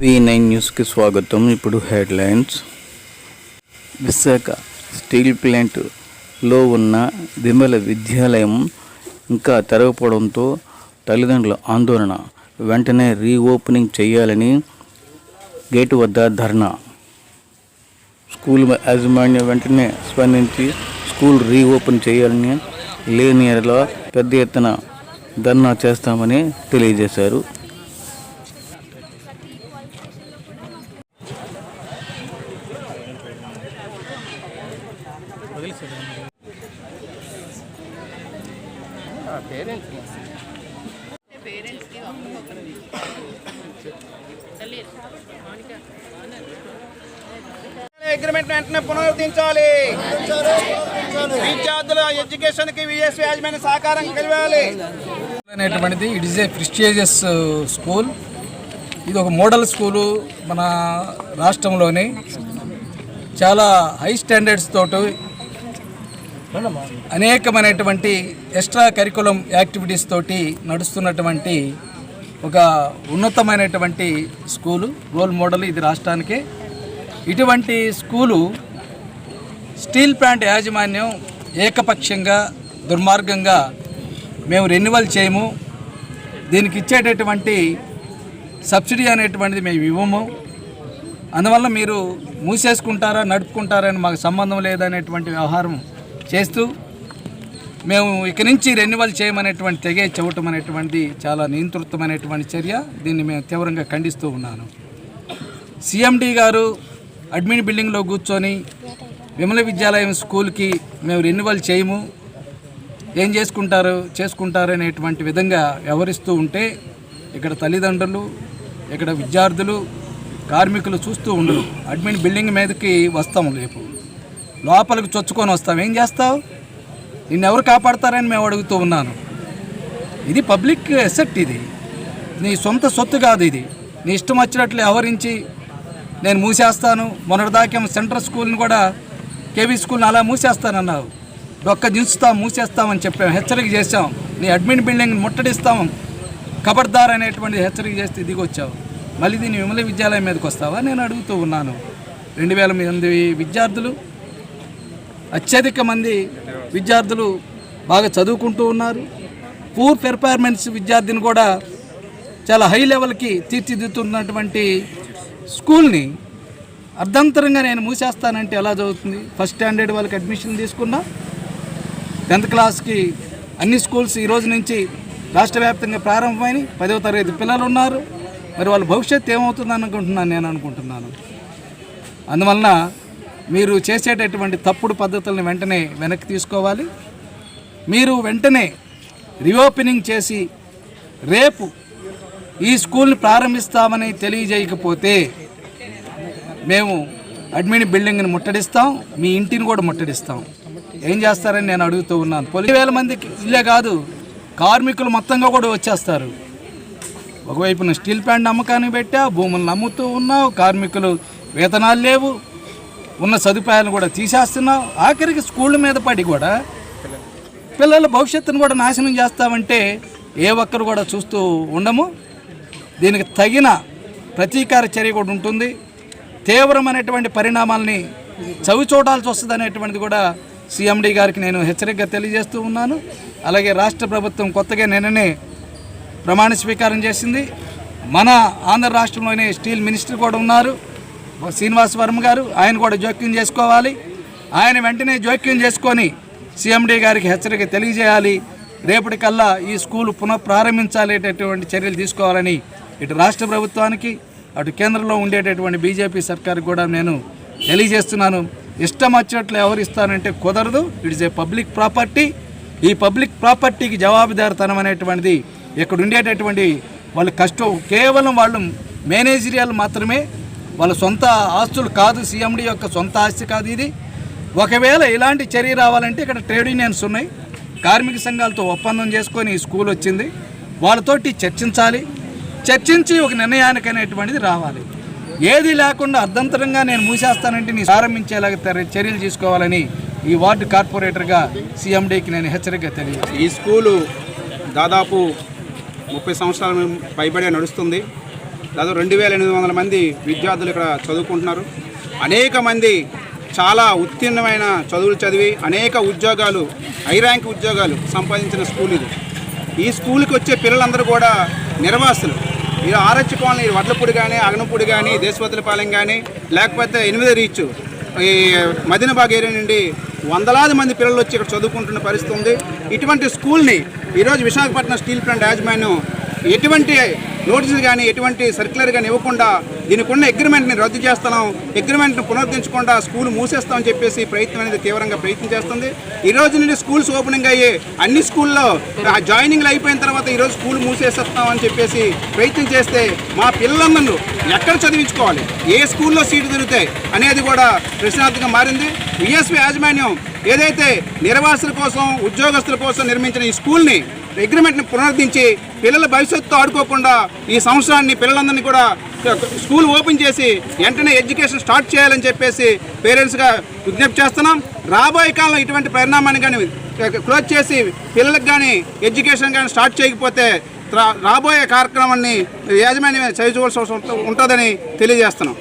V nine న్యూస్కి స్వాగతం. ఇప్పుడు హెడ్లైన్స్. విశాఖ స్టీల్ ప్లాంట్లో ఉన్న విమల విద్యాలయం ఇంకా తెరవపడంతో తల్లిదండ్రుల ఆందోళన వెంటనే రీఓపెనింగ్ చేయాలని గేటు వద్ద ధర్నా. స్కూల్ యాజమాన్యం వెంటనే స్పందించి స్కూల్ రీఓపెన్ చేయాలని లేని ఎడల పెద్ద ఎత్తున ధర్నా చేస్తామని తెలియజేశారు. అగ్రిమెంట్ వెంటనే పునరుద్ధరించాలి. విద్యార్థుల ఎడ్యుకేషన్కి విఎస్ యాజమాన్య సహకారం కలిగాలి అనేటువంటిది it is a prestigious school ఇది ఒక మోడల్ స్కూలు మన రాష్ట్రంలోని. చాలా హై స్టాండర్డ్స్ తోటి అనేకమైనటువంటి ఎక్స్ట్రా కరికులం యాక్టివిటీస్ తోటి నడుస్తున్నటువంటి ఒక ఉన్నతమైనటువంటి స్కూలు రోల్ మోడల్ ఇది రాష్ట్రానికి. ఇటువంటి స్కూలు స్టీల్ ప్లాంట్ యాజమాన్యం ఏకపక్షంగా దుర్మార్గంగా మేము రెన్యువల్ చేయము. దీనికి ఇచ్చేటటువంటి సబ్సిడీ అనేటువంటిది మేము ఇవ్వము. అందువల్ల మీరు మూసేసుకుంటారా నడుపుకుంటారా అని మాకు సంబంధం లేదనేటువంటి వ్యవహారం చేస్తూ మేము ఇక నుంచి రెన్యువల్ చేయమనేటువంటి తెగే చెవటం అనేటువంటి చాలా నియంతృత్వమైనటువంటి చర్య. దీన్ని మేము తీవ్రంగా ఖండిస్తూ ఉన్నాను. సిఎండి గారు అడ్మిన్ బిల్డింగ్లో కూర్చొని విమల విద్యాలయం స్కూల్కి మేము రెన్యువల్ చేయము. ఏం చేసుకుంటారు చేసుకుంటారు అనేటువంటి విధంగా వ్యవహరిస్తూ ఉంటే ఇక్కడ తల్లిదండ్రులు ఇక్కడ విద్యార్థులు కార్మికులు చూస్తూ ఉండరు. అడ్మిన్ బిల్డింగ్ మీదకి వస్తాము రేపు. లోపలికి చొచ్చుకొని వస్తాం ఏం చేస్తావు? నిన్ను ఎవరు కాపాడతారని మేము అడుగుతూ ఉన్నాను. ఇది పబ్లిక్ ఎసెట్ ఇది. నీ సొంత సొత్తు కాదు ఇది. నీ ఇష్టం వచ్చినట్లు వ్యవహరించి నేను మూసేస్తాను. మొన్నటిదాకా సెంట్రల్ స్కూల్ని కూడా కేవీ స్కూల్ని అలా మూసేస్తానన్నావు. డొక్క దించుతాం మూసేస్తామని చెప్పాం. హెచ్చరిక చేసాం నీ అడ్మిన్ బిల్డింగ్ ముట్టడిస్తాం. కబడ్దార్ అనేటువంటి హెచ్చరిక చేస్తే దిగొచ్చావు మళ్ళీ దీన్ని విమల విద్యాలయం మీదకి వస్తావా? నేను అడుగుతూ ఉన్నాను. రెండు వేల ఎనిమిది విద్యార్థులు అత్యధిక మంది విద్యార్థులు బాగా చదువుకుంటూ ఉన్నారు. పూర్ పెర్ఫార్మెన్స్ విద్యార్థిని కూడా చాలా హై లెవెల్కి తీర్చిదిద్దుతున్నటువంటి స్కూల్ని అర్ధంతరంగా నేను మూసేస్తానంటే ఎలా చదువుతుంది ఫస్ట్ స్టాండర్డ్ వాళ్ళకి అడ్మిషన్ తీసుకున్నా. టెన్త్ క్లాస్కి అన్ని స్కూల్స్ ఈ రోజు నుంచి రాష్ట్ర వ్యాప్తంగా ప్రారంభమైన పదవ తరగతి పిల్లలు ఉన్నారు. మరి వాళ్ళ భవిష్యత్తు ఏమవుతుంది అనుకుంటున్నాను నేను అనుకుంటున్నాను. అందువలన మీరు చేసేటటువంటి తప్పుడు పద్ధతులను వెంటనే వెనక్కి తీసుకోవాలి. మీరు వెంటనే రీఓపెనింగ్ చేసి రేపు ఈ స్కూల్ని ప్రారంభిస్తామని తెలియజేయకపోతే మేము అడ్మిన్ బిల్డింగ్ని ముట్టడిస్తాం మీ ఇంటిని కూడా ముట్టడిస్తాం. ఏం చేస్తారని నేను అడుగుతూ ఉన్నాను. పది వేల మందికి ఇల్లే కాదు కార్మికులు మొత్తంగా కూడా వచ్చేస్తారు. ఒకవైపున స్టీల్ ప్లాంట్ అమ్మకానికి పెట్టా భూములను అమ్ముతూ ఉన్నావు కార్మికులు వేతనాలు లేవు ఉన్న సదుపాయాలను కూడా తీసేస్తున్నావు. ఆఖరికి స్కూళ్ళ మీద పడి కూడా పిల్లల భవిష్యత్తును కూడా నాశనం చేస్తామంటే ఏ ఒక్కరు కూడా చూస్తూ ఉండము. దీనికి తగిన ప్రతీకార చర్య కూడా ఉంటుంది. తీవ్రమైనటువంటి పరిణామాలని చవి చూడాల్సి వస్తుంది అనేటువంటిది కూడా సీఎండి గారికి నేను హెచ్చరికగా తెలియజేస్తూ ఉన్నాను. అలాగే రాష్ట్ర ప్రభుత్వం కొత్తగా నిన్ననే ప్రమాణ స్వీకారం చేసింది. మన ఆంధ్ర రాష్ట్రంలోనే స్టీల్ మినిస్టర్ కూడా ఉన్నారు. శ్రీనివాస్ వర్మ గారు ఆయన కూడా జోక్యం చేసుకోవాలి. ఆయన వెంటనే జోక్యం చేసుకొని సీఎండీ గారికి హెచ్చరిక తెలియజేయాలి. రేపటికల్లా ఈ స్కూల్ పునః ప్రారంభించాలేటటువంటి చర్యలు తీసుకోవాలని ఇటు రాష్ట్ర ప్రభుత్వానికి అటు కేంద్రంలో ఉండేటటువంటి బీజేపీ సర్కార్ కూడా నేను తెలియజేస్తున్నాను. ఇష్టం వచ్చినట్లు ఎవరిస్తానంటే కుదరదు. It is a public property ఈ పబ్లిక్ ప్రాపర్టీకి జవాబుదారితనం అనేటువంటిది ఇక్కడ ఉండేటటువంటి వాళ్ళ కష్టం కేవలం వాళ్ళు మేనేజరియల్ మాత్రమే వాళ్ళ సొంత ఆస్తులు కాదు సీఎండి యొక్క సొంత ఆస్తి కాదు ఇది. ఒకవేళ ఇలాంటి చర్య రావాలంటే ఇక్కడ ట్రేడ్ యూనియన్స్ ఉన్నాయి. కార్మిక సంఘాలతో ఒప్పందం చేసుకొని ఈ స్కూల్ వచ్చింది. వాళ్ళతోటి చర్చించాలి. చర్చించి ఒక నిర్ణయానికి అనేటువంటిది రావాలి. ఏది లేకుండా అర్ధంతరంగా నేను మూసేస్తానంటే నీ ప్రారంభించేలాగా చర్యలు తీసుకోవాలని ఈ వార్డు కార్పొరేటర్గా సీఎండీకి నేను హెచ్చరిక తెలియదు ఈ స్కూలు దాదాపు ముప్పై సంవత్సరాల పైబడే నడుస్తుంది. దాదాపు రెండు వేల ఎనిమిది వందల మంది విద్యార్థులు ఇక్కడ చదువుకుంటున్నారు. అనేక మంది చాలా ఉత్తీర్ణమైన చదువులు చదివి అనేక ఉద్యోగాలు హై ర్యాంక్ ఉద్యోగాలు సంపాదించిన స్కూల్ ఇది. ఈ స్కూల్కి వచ్చే పిల్లలందరూ కూడా నిర్వాసులు ఈ ఆరచ్చి కాలనీ వడ్లపూడి కానీ అగనపూడి కానీ దేశవతులపాలెం కానీ లేకపోతే ఎనిమిది రీచ్ ఈ మదినబాగ్ ఏరియా నుండి వందలాది మంది పిల్లలు వచ్చి ఇక్కడ చదువుకుంటున్న పరిస్థితి ఉంది. ఇటువంటి స్కూల్ని ఈరోజు విశాఖపట్నం స్టీల్ ప్లాంట్ యాజమాన్యం ఎటువంటి నోటీసులు కానీ ఎటువంటి సర్క్యులర్ కానీ ఇవ్వకుండా దీనికి ఉన్న అగ్రిమెంట్ని రద్దు చేస్తాం అగ్రిమెంట్ని పునరుద్ధరించకుండా స్కూల్ మూసేస్తామని చెప్పేసి ప్రయత్నం అనేది తీవ్రంగా ప్రయత్నం చేస్తుంది. ఈ రోజు నుండి స్కూల్స్ ఓపెనింగ్ అయ్యి అన్ని స్కూల్లో ఆ జాయినింగ్లు అయిపోయిన తర్వాత ఈరోజు స్కూల్ మూసేస్తామని చెప్పేసి ప్రయత్నం చేస్తే మా పిల్లలందరూ ఎక్కడ చదివించుకోవాలి? ఏ స్కూల్లో సీటు దొరుకుతాయి? అనేది కూడా ప్రశ్నార్థకంగా మారింది. విఎస్వి యాజమాన్యం ఏదైతే నిర్వాసుల కోసం ఉద్యోగస్తుల కోసం నిర్మించిన ఈ స్కూల్ని అగ్రిమెంట్ని పునరుద్ధరించి పిల్లల భవిష్యత్తు ఆడుకోకుండా ఈ సంవత్సరాన్ని పిల్లలందరినీ కూడా స్కూల్ ఓపెన్ చేసి వెంటనే ఎడ్యుకేషన్ స్టార్ట్ చేయాలని చెప్పేసి పేరెంట్స్గా విజ్ఞప్తి చేస్తున్నాం. రాబోయే కాలంలో ఇటువంటి పరిణామాన్ని కానీ క్లోజ్ చేసి పిల్లలకు కానీ ఎడ్యుకేషన్ కానీ స్టార్ట్ చేయకపోతే రా- రాబోయే కార్యక్రమాన్ని యాజమాన్యం చదువుకోవాల్సి ఉంటుందని తెలియజేస్తున్నాం.